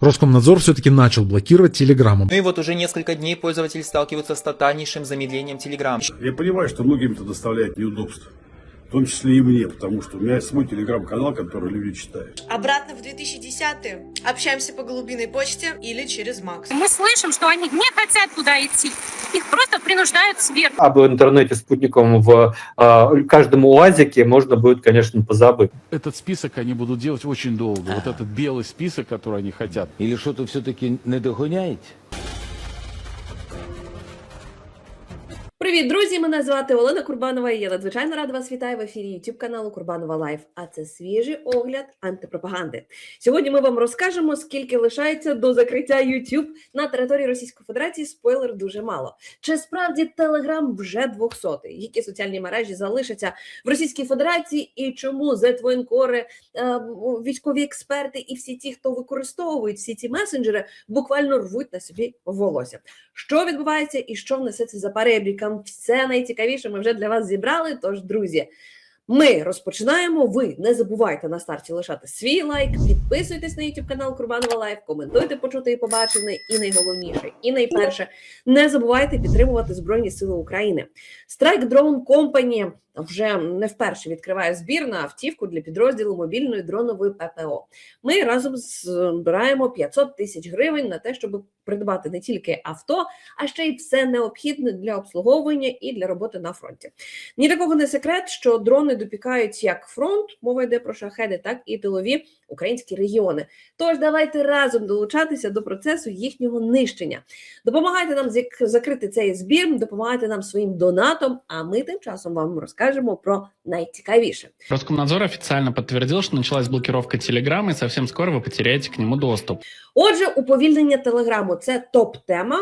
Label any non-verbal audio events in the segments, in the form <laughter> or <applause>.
Роскомнадзор все-таки начал блокировать телеграмму. Ну и вот уже несколько дней пользователи сталкиваются с тотальнейшим замедлением Телеграм. Я понимаю, что многим это доставляет неудобства. В том числе и мне, потому что у меня есть свой телеграм-канал, который люди читают. Обратно в 2010-е. Общаемся по голубиной почте или через Макс. Мы слышим, что они не хотят туда идти. Их просто принуждают сверху. об интернете спутниковом в э, каждом УАЗике можно будет, конечно, позабыть. Этот список они будут делать очень долго. Вот этот белый список, который они хотят. Или що то все-таки не догоняють? Привіт, друзі! Мене звати Олена Курбанова. і Я надзвичайно рада вас вітаю в ефірі YouTube каналу Курбанова Лайф. А це свіжий огляд антипропаганди. Сьогодні ми вам розкажемо, скільки лишається до закриття YouTube на території Російської Федерації. Спойлер дуже мало. Чи справді Telegram вже 200 Які соціальні мережі залишаться в Російській Федерації, і чому зетвоєнкори, е, військові експерти і всі ті, хто використовують всі ці месенджери, буквально рвуть на собі волосся. Що відбувається і що внесеться за перебріком? Все найцікавіше ми вже для вас зібрали. Тож, друзі, ми розпочинаємо. Ви не забувайте на старті лишати свій лайк, підписуйтесь на YouTube канал Курбанова Лайф, коментуйте почути і побачене. І найголовніше, і найперше, не забувайте підтримувати Збройні Сили України. Strike Drone Company вже не вперше відкриває збір на автівку для підрозділу мобільної дронової ППО. Ми разом збираємо 500 тисяч гривень на те, щоб придбати не тільки авто, а ще й все необхідне для обслуговування і для роботи на фронті. Ні для кого не секрет, що дрони допікають як фронт, мова йде про шахеди, так і тилові українські регіони. Тож давайте разом долучатися до процесу їхнього нищення. Допомагайте нам зак- закрити цей збір, допомагайте нам своїм донатом. А ми тим часом вам розкажемо про найцікавіше. Роскомнадзор официально подтвердил, что началась блокировка Телеграма, и совсем скоро вы потеряете к нему доступ. Отже, уповільнення телеграму це топ-тема.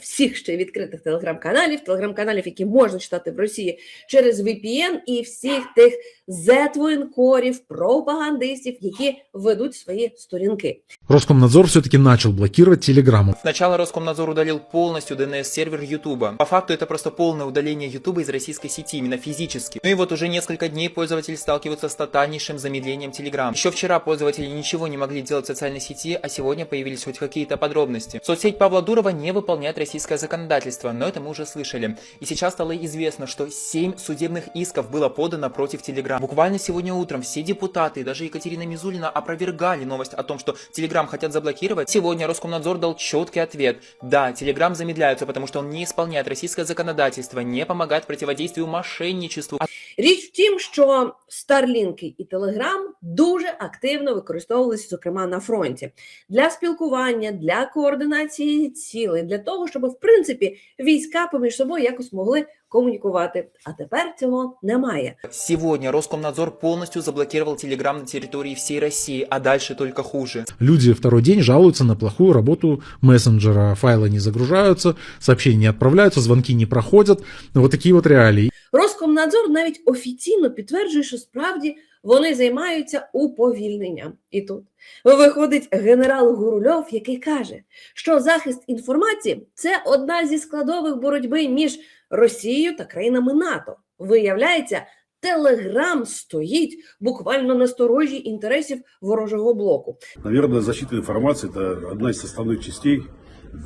Всіх ще відкритих телеграм-каналів, телеграм-каналів, які можна читати в Росії через VPN, і всіх тих зетвоєнкорів, пропагандистів, які ведуть свої сторінки. Роскомнадзор все-таки начал блокировать телеграмму. Сначала Роскомнадзор удалил полностью DNS-сервер Ютуба. По факту это просто полное удаление Ютуба из российской сети, именно физически. Ну и вот уже несколько дней пользователи сталкиваются с тотальнейшим замедлением Telegram. Еще вчера пользователи ничего не могли делать в социальной сети, а сегодня появились хоть какие-то подробности. Соцсеть Павла Дурова не выполняет российское законодательство, но это мы уже слышали. И сейчас стало известно, что 7 судебных исков было подано против Telegram. Буквально сегодня утром все депутаты и даже Екатерина Мизулина опровергали новость о том, что Telegram хотят заблокировать. Сегодня Роскомнадзор дал четкий ответ. Да, Telegram замедляются, потому что он не исполняет российское законодательство, не помогает противодействию мошенничеству. Річ в тім, що Старлінки і Телеграм дуже активно використовувалися, зокрема на фронті, для спілкування, для координації цілей, для того, щоб в принципі війська поміж собою якось могли комунікувати. А тепер цього немає. Сегодня Роскомнадзор полностью заблокировал Telegram на территории всей России, а дальше только хуже. Люди второй день жалуются на плохую работу мессенджера. Файлы не загружаются, сообщения не отправляются, звонки не проходят. Вот такие вот реалии. Роскомнадзор навіть офіційно підтверджує, що справді вони займаються уповільненням. І тут виходить генерал Гурульов, який каже, що захист інформації це одна зі складових боротьби між Росією та країнами НАТО. Виявляється, Телеграм стоїть буквально на сторожі інтересів ворожого блоку. Наверное, защита информации – это одна из составных частей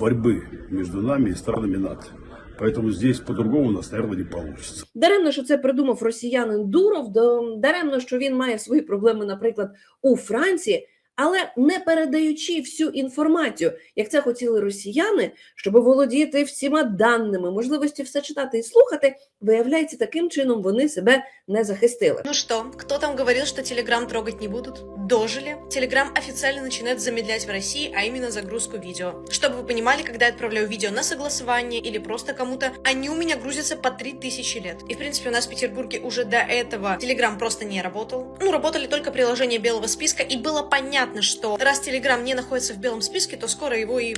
борьбы между нами и странами НАТО. Поэтому здесь по-другому у нас, наверное, не получится. Даремно, що це придумав росіянин Дуров, да- даремно, що він має свої проблеми, наприклад, у Франції, але не передаючи всю інформацію, як це хотіли росіяни, щоб володіти всіма даними, можливості все читати і слухати, виявляється, таким чином вони себе не захистили. Ну что, кто там говорил, что Телеграм трогать не будут? Дожили. Телеграм официально начинает замедлять в России, а именно загрузку видео. Чтобы вы понимали, когда я отправляю видео на согласование или просто кому-то, они у меня грузятся по 3000 лет. И, в принципе, у нас в Петербурге уже до этого Телеграм просто не работал. Ну, работали только приложения белого списка, и было понятно, что раз Телеграм не находится в белом списке, то скоро его и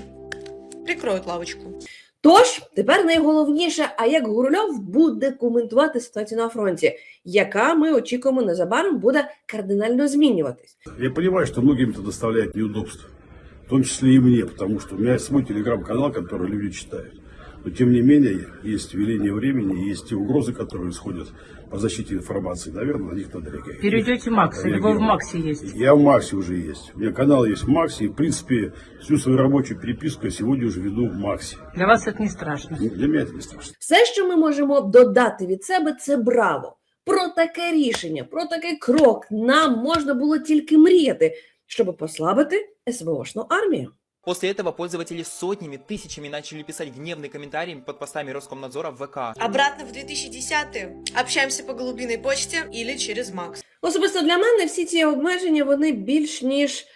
прикроют лавочку. Тож тепер найголовніше, а як Гурульов буде коментувати ситуацію на фронті, яка ми очікуємо незабаром буде кардинально змінюватись. Я понимаю, что многим это доставляет неудобства. В том числе и мне, потому что у меня есть свой телеграм-канал, который люди читают. Но тем не менее, есть веление времени, есть те угрозы, которые исходят по защите информации. Наверное, на них надо реагировать. Перейдете в Макс, или вы в реагировать. Максе есть? Я в Максе уже есть. У меня канал есть в Максе. И, в принципе, всю свою рабочую переписку я сегодня уже веду в Максе. Для вас это не страшно. Для меня это не страшно. Все, що ми можемо додати від себе, це браво. Про таке рішення, про такий крок нам можна було тільки мріяти, щоб послабити СВОшну армію. После этого пользователи сотнями, тысячами начали писать гневные комментарии под постами Роскомнадзора в ВК. Обратно в 2010 Общаемся по голубиной почте или через Макс. Особисто для мене всі ці обмеження вони більш ніж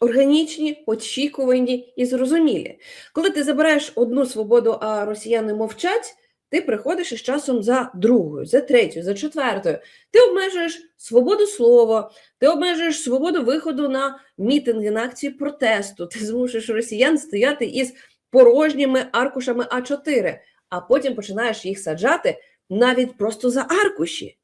органічні, очікувані і зрозумілі. Коли ти забираєш одну свободу, а росіяни мовчать, ти приходиш із часом за другою, за третьою, за четвертою. Ти обмежуєш свободу слова, ти обмежуєш свободу виходу на мітинги, на акції протесту. Ти змушуєш росіян стояти із порожніми аркушами А4, а потім починаєш їх саджати навіть просто за аркуші.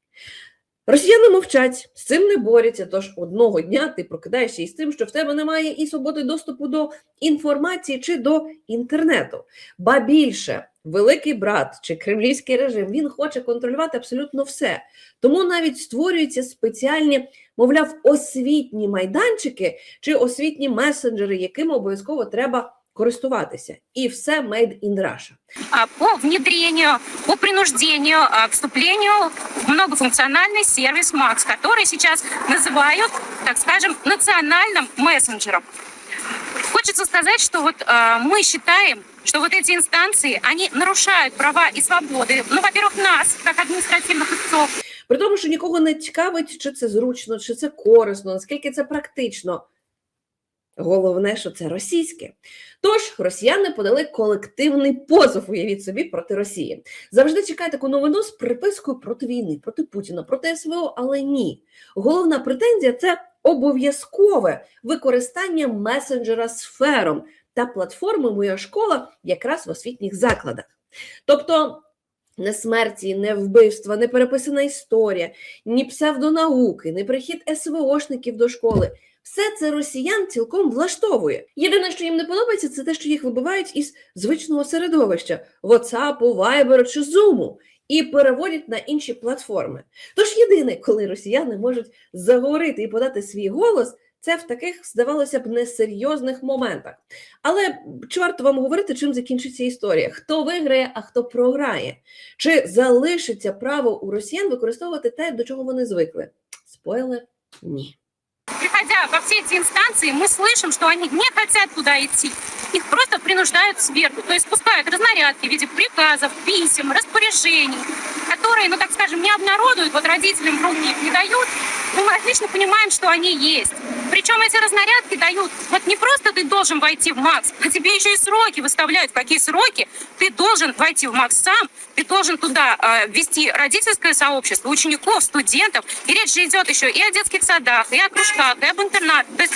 Росіяни мовчать, з цим не борються. Тож одного дня ти прокидаєшся із тим, що в тебе немає і свободи доступу до інформації чи до інтернету. Ба більше, великий брат чи кремлівський режим він хоче контролювати абсолютно все. Тому навіть створюються спеціальні, мовляв, освітні майданчики чи освітні месенджери, якими обов'язково треба користуватися. І все made in Russia. А, по внедрению, по принуждению, а, вступлению в многофункциональный сервис Макс, который сейчас называют, так скажем, национальным мессенджером. Хочется сказать, что вот а, мы считаем, что вот эти инстанции, они нарушают права и свободы. Ну, во-первых, нас, как административных лицов, При тому, що нікого не цікавить, чи це зручно, чи це корисно, наскільки це практично. Головне, що це російське. Тож росіяни подали колективний позов, уявіть собі, проти Росії. Завжди чекає таку новину з припискою проти війни, проти Путіна, проти СВО, але ні. Головна претензія це обов'язкове використання месенджера сфером та платформи Моя школа якраз в освітніх закладах. Тобто. Не смерті, не вбивства, не переписана історія, ні псевдонауки, ні прихід СВОшників до школи. Все це росіян цілком влаштовує. Єдине, що їм не подобається, це те, що їх вибивають із звичного середовища WhatsApp, Viber чи Zoom і переводять на інші платформи. Тож єдине, коли росіяни можуть заговорити і подати свій голос, це в таких, здавалося б, несерйозних моментах. Але чи варто вам говорити, чим закінчиться історія? Хто виграє, а хто програє? Чи залишиться право у росіян використовувати те, до чого вони звикли? Спойлер ні. приходя во все эти инстанции, мы слышим, что они не хотят туда идти. Их просто принуждают сверху, то есть спускают разнарядки в виде приказов, писем, распоряжений, которые, ну так скажем, не обнародуют, вот родителям в руки их не дают, но мы отлично понимаем, что они есть. Причем эти разнарядки дают, вот не просто ты должен войти в МАКС, а тебе еще и сроки выставляют, в какие сроки ты должен войти в МАКС сам, ты должен туда э, ввести родительское сообщество, учеников, студентов. И речь же идет еще и о детских садах, и о кружках, и об интернате. То есть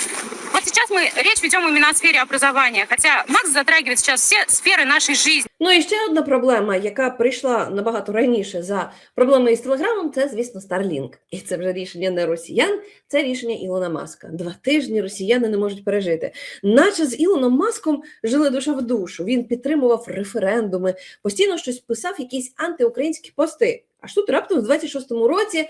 вот сейчас мы речь ведем именно о сфере образования, хотя МАКС затрагивает сейчас все сферы нашей жизни. Ну і ще одна проблема, яка прийшла набагато раніше за проблемою із телеграмом, це, звісно, Starlink. І це вже рішення не росіян, це рішення Ілона Маска. Два тижні росіяни не можуть пережити. Наче з Ілоном Маском жили душа в душу. Він підтримував референдуми, постійно щось писав, якісь антиукраїнські пости. Аж тут раптом в 26-му році.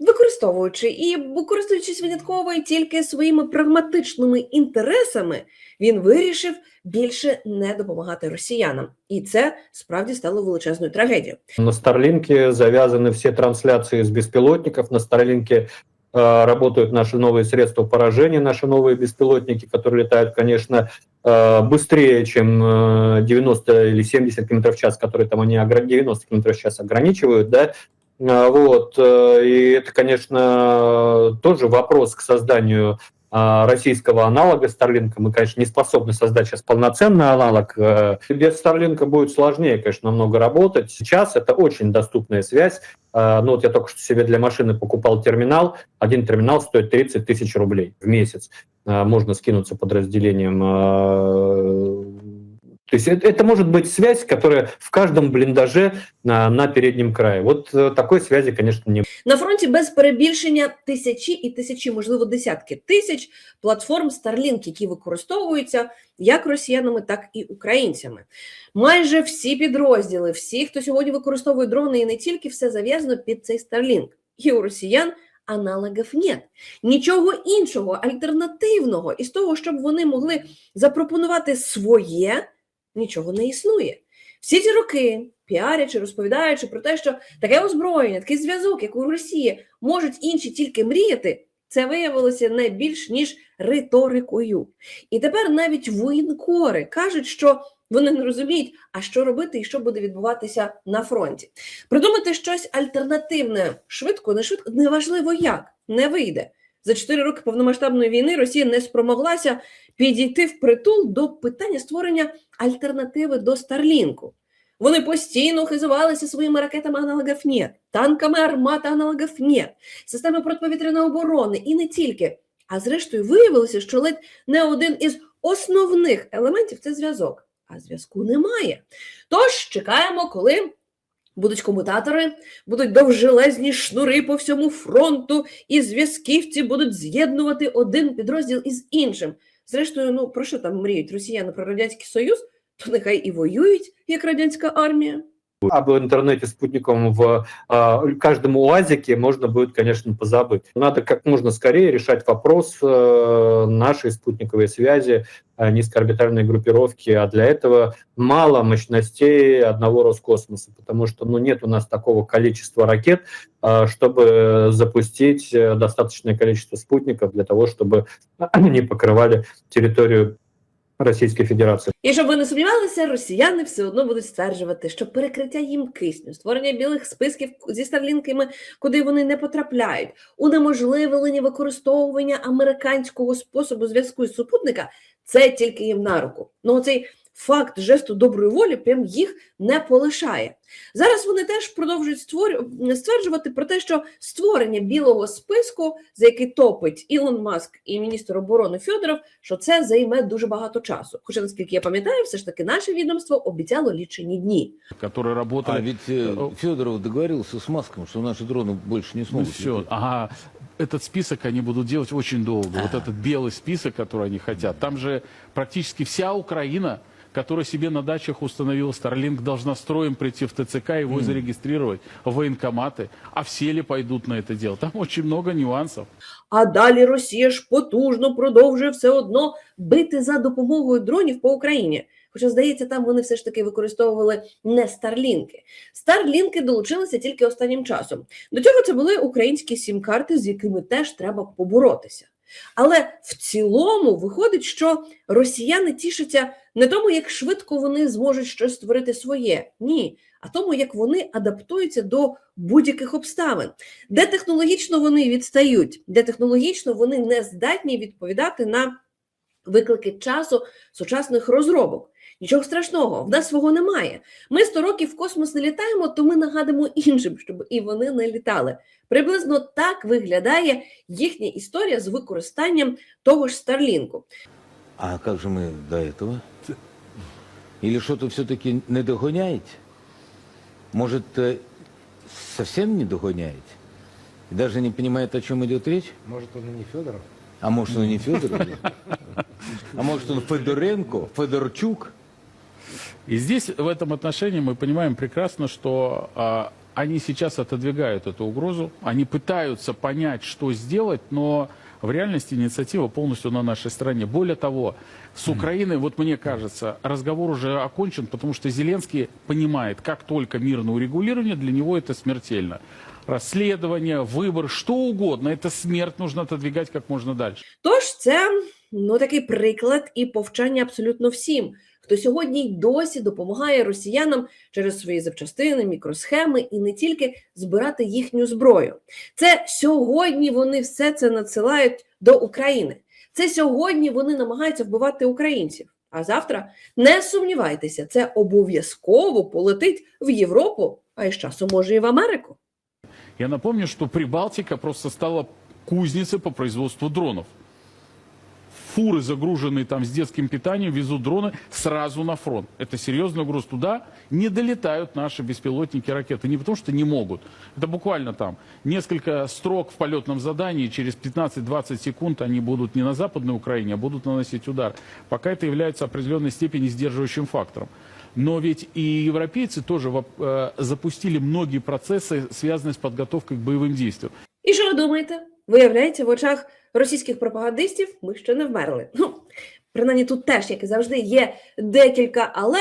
Використовуючи і користуючись винятково і тільки своїми прагматичними інтересами, він вирішив більше не допомагати росіянам, і це справді стало величезною трагедією. На Старлинке завязаны все трансляции с беспилотников. На Старлинке э, работают наши новые средства поражения, наши новые беспилотники, которые летают, конечно, э, быстрее, чем э, 90 или 70 км в час, которые там они огра- 90 км в час ограничивают, да. А, Вот, э, и это, конечно, тоже вопрос к созданию а, российского аналога Старлинка. Мы, конечно, не способны создать сейчас полноценный аналог. Э, Без Старлинка будет сложнее, конечно, намного работать. Сейчас это очень доступная связь. Э, Ну вот я только что себе для машины покупал терминал. Один терминал стоит 30 тысяч рублей в месяц. Э, Можно скинуться подразделением э, То есть это, это может быть связь, которая в каждом блиндаже на, на переднем крае. Вот э, такой связи, конечно, не На фронті без перебільшення тисячі і тисячі, можливо, десятки тисяч платформ Starlink, які використовуються як росіянами, так і українцями. Майже всі підрозділи, всі, хто сьогодні використовує дрони і не тільки, все зав'язано під цей Starlink. І у росіян аналогів нет. Нічого іншого, альтернативного із того, щоб вони могли запропонувати своє, нічого не існує. Всі ці роки, піарячи, розповідаючи про те, що таке озброєння, такий зв'язок, як у Росії, можуть інші тільки мріяти, це виявилося не більш ніж риторикою. І тепер навіть воєнкори кажуть, що вони не розуміють, а що робити і що буде відбуватися на фронті. Придумати щось альтернативне швидко, не швидко, неважливо як, не вийде. За чотири роки повномасштабної війни Росія не спромоглася підійти в притул до питання створення альтернативи до Старлінку. Вони постійно хизувалися своїми ракетами аналогів «Нет», танками армата аналогів «Нет», системи протиповітряної оборони і не тільки. А зрештою виявилося, що ледь не один із основних елементів це зв'язок. А зв'язку немає. Тож чекаємо, коли будуть комутатори, будуть довжелезні шнури по всьому фронту, і зв'язківці будуть з'єднувати один підрозділ із іншим. Зрештою, ну про що там мріють росіяни про радянський союз? То нехай і воюють, як радянська армія. Об интернете спутниковом в э, каждом УАЗике можно будет, конечно, позабыть. Надо как можно скорее решать вопрос э, нашей спутниковой связи, э, низкоорбитальной группировки, а для этого мало мощностей одного Роскосмоса, потому что ну, нет у нас такого количества ракет, э, чтобы запустить э, достаточное количество спутников для того, чтобы <clears throat> они покрывали территорию Російської Федерації. І щоб ви не сумнівалися, росіяни все одно будуть стверджувати, що перекриття їм кисню, створення білих списків зі старлінками, куди вони не потрапляють, унеможливлення використовування американського способу зв'язку із супутника це тільки їм на руку. Ну цей факт жесту доброї волі прям їх не полишає. Зараз вони теж продовжують створю- стверджувати про те, що створення білого списку, за який топить Ілон Маск і міністр оборони Федоров, що це займе дуже багато часу. Хоча, наскільки я пам'ятаю, все ж таки наше відомство обіцяло лічені дні. которые А работали... ведь э, Федоров договорился с Маском, что наши дроны больше не Ну смогут. все, лететь. ага. Этот список они будут делать очень долго. Вот этот белый список, который они хотят. Там же практически вся Украина, которая себе на дачах установила Starlink, должна строем прийти в ТЦК, его зарегистрировать, в военкоматы. А все ли пойдут на это дело? Там очень много нюансов. А далі Росія ж потужно продовжує все одно бити за допомогою дронів по Україні. Хоча, здається, там вони все ж таки використовували не старлінки. Старлінки долучилися тільки останнім часом. До цього це були українські сім-карти, з якими теж треба поборотися. Але в цілому виходить, що росіяни тішаться не тому, як швидко вони зможуть щось створити своє, ні, а тому, як вони адаптуються до будь-яких обставин, де технологічно вони відстають, де технологічно вони не здатні відповідати на виклики часу сучасних розробок. Нічого страшного, в нас свого немає. Ми 100 років в космос не літаємо, то ми нагадимо іншим, щоб і вони не літали. Приблизно так виглядає їхня історія з використанням того ж Старлінку. А как же мы до этого? Или что-то все-таки не догоняете? Может, э, совсем не догоняете? И даже не понимает, о чем идет речь? Может, он и не Федоров? А может, он и не Федоров? А может, он Федоренко, Федорчук? И здесь в этом отношении мы понимаем прекрасно, что а, они сейчас отодвигают эту угрозу, они пытаются понять, что сделать, но в реальности инициатива полностью на нашей стороне. Более того, с Украиной, вот мне кажется, разговор уже окончен, потому что Зеленский понимает, как только мирное урегулирование, для него это смертельно. Расследование, выбор, что угодно, это смерть нужно отодвигать как можно дальше. Тож це ну такий приклад і повчання абсолютно всім, хто сьогодні й досі допомагає росіянам через свої запчастини, мікросхеми і не тільки збирати їхню зброю. Це сьогодні вони все це надсилають до України. Це сьогодні вони намагаються вбивати українців. А завтра не сумнівайтеся, це обов'язково полетить в Європу, а із часом може і в Америку. Я напомню, что Прибалтика просто стала кузницей по производству дронов. фуры, загруженные там с детским питанием, везут дроны сразу на фронт. Это серьезный груз. Туда не долетают наши беспилотники, ракеты. Не потому что не могут. Это буквально там несколько строк в полетном задании. Через 15-20 секунд они будут не на Западной Украине, а будут наносить удар. Пока это является определенной степени сдерживающим фактором. Но ведь и европейцы тоже воп- э, запустили многие процессы, связанные с подготовкой к боевым действиям. І що ви думаєте? Виявляється, в очах російських пропагандистів ми ще не вмерли. Ну, принаймні тут теж, як і завжди, є декілька але.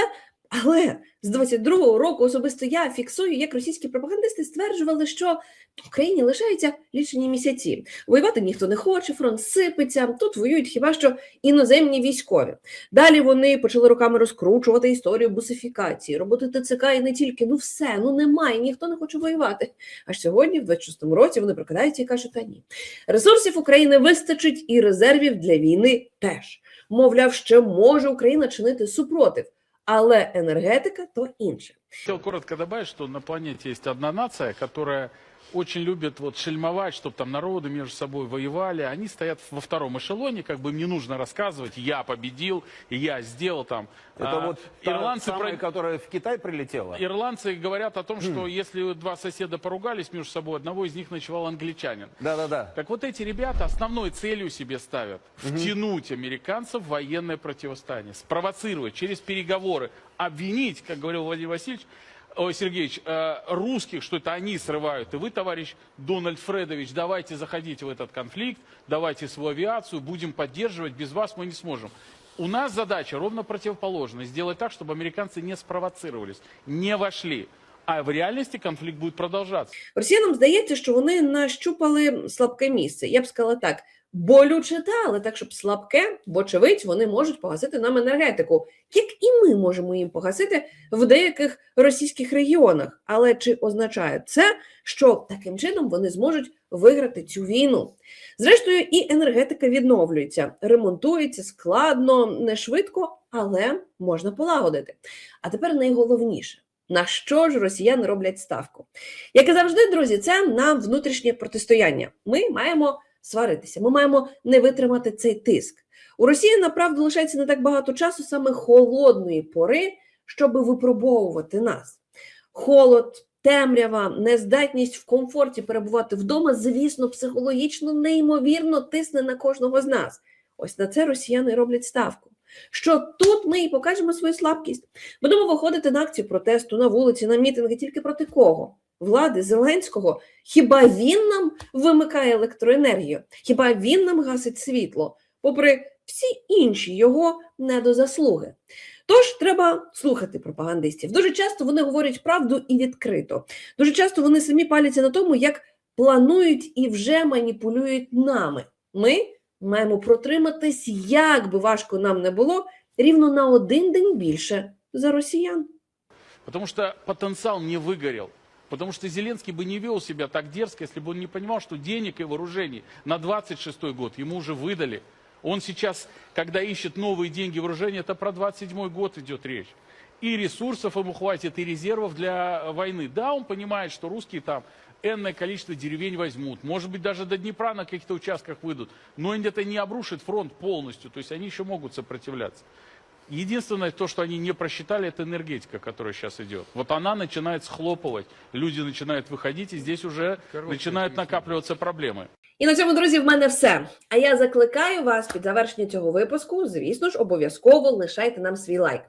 Але з 22-го року особисто я фіксую, як російські пропагандисти стверджували, що Україні лишаються лічені місяці. Воювати ніхто не хоче, фронт сипеться. Тут воюють хіба що іноземні військові. Далі вони почали руками розкручувати історію бусифікації, роботи ТЦК і не тільки. Ну все, ну немає, ніхто не хоче воювати. Аж сьогодні, в 26-му році, вони прокидаються і кажуть, та ні. Ресурсів України вистачить і резервів для війни теж. Мовляв, ще може Україна чинити супротив, але енергетика то інше. Хотел коротко добавить, что на планете есть одна нация, которая очень любит вот шельмовать, чтобы там народы между собой воевали. Они стоят во втором эшелоне, как бы им не нужно рассказывать, я победил, я сделал там. Это А, вот ирландцы самая, про- которая в Китай прилетела? Ирландцы говорят о том, что если два соседа поругались между собой, одного из них ночевал англичанин. Да-да-да. Так вот эти ребята основной целью себе ставят втянуть американцев в военное противостояние, спровоцировать через переговоры, обвинить, как говорил Владимир Васильевич, ой, Сергеевич, э, русских, что это они срывают. И вы, товарищ Дональд Фредович, давайте заходите в этот конфликт, давайте свою авиацию, будем поддерживать, без вас мы не сможем. У нас задача ровно противоположная. Сделать так, чтобы американцы не спровоцировались, не вошли. А в реальности конфликт будет продолжаться. Росіянам здається, що вони нащупали слабке місце. Я б сказала так: болюче але так, щоб слабке, вочевидь, вони можуть погасити нам енергетику, як і ми можемо їм погасити в деяких російських регіонах. Але чи означає це, що таким чином вони зможуть виграти цю війну? Зрештою, і енергетика відновлюється, ремонтується складно, не швидко, але можна полагодити. А тепер найголовніше. На що ж росіяни роблять ставку? Як і завжди, друзі, це на внутрішнє протистояння. Ми маємо сваритися, ми маємо не витримати цей тиск. У Росії направду лишається не так багато часу саме холодної пори, щоб випробовувати нас. Холод, темрява, нездатність в комфорті перебувати вдома, звісно, психологічно неймовірно тисне на кожного з нас. Ось на це росіяни роблять ставку. Що тут ми і покажемо свою слабкість. Будемо виходити на акцію протесту, на вулиці, на мітинги тільки проти кого? Влади Зеленського. Хіба він нам вимикає електроенергію? Хіба він нам гасить світло? Попри всі інші його недозаслуги. Тож треба слухати пропагандистів. Дуже часто вони говорять правду і відкрито. Дуже часто вони самі паляться на тому, як планують і вже маніпулюють нами. Ми маємо протриматись, як би важко нам не було, рівно на один день більше за росіян. Потому что потенциал не выгорел. Потому что Зеленский бы не вел себя так дерзко, если бы он не понимал, что денег и вооружений на 26 год ему уже выдали. Он сейчас, когда ищет новые деньги вооружения, это про 27 год идет речь. И ресурсов ему хватит, и резервов для войны. Да, он понимает, что русские там энное количество деревень возьмут. Может быть, даже до Днепра на каких-то участках выйдут. Но это не обрушит фронт полностью. То есть они еще могут сопротивляться. Единственное, то, что они не просчитали, это энергетика, которая сейчас идет. Вот она начинает схлопывать, люди начинают выходить, и здесь уже начинают накапливаться проблемы. І на цьому, друзі, в мене все. А я закликаю вас під завершення цього випуску, звісно ж, обов'язково лишайте нам свій лайк.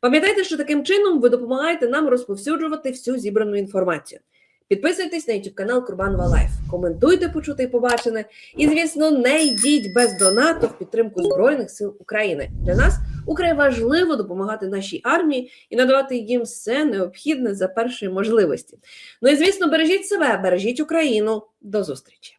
Пам'ятайте, що таким чином ви допомагаєте нам розповсюджувати всю зібрану інформацію. Підписуйтесь на YouTube канал Курбанова Лайф, коментуйте почуте і побачене. І, звісно, не йдіть без донату в підтримку Збройних сил України. Для нас украй важливо допомагати нашій армії і надавати їм все необхідне за першої можливості. Ну і звісно, бережіть себе, бережіть Україну. До зустрічі!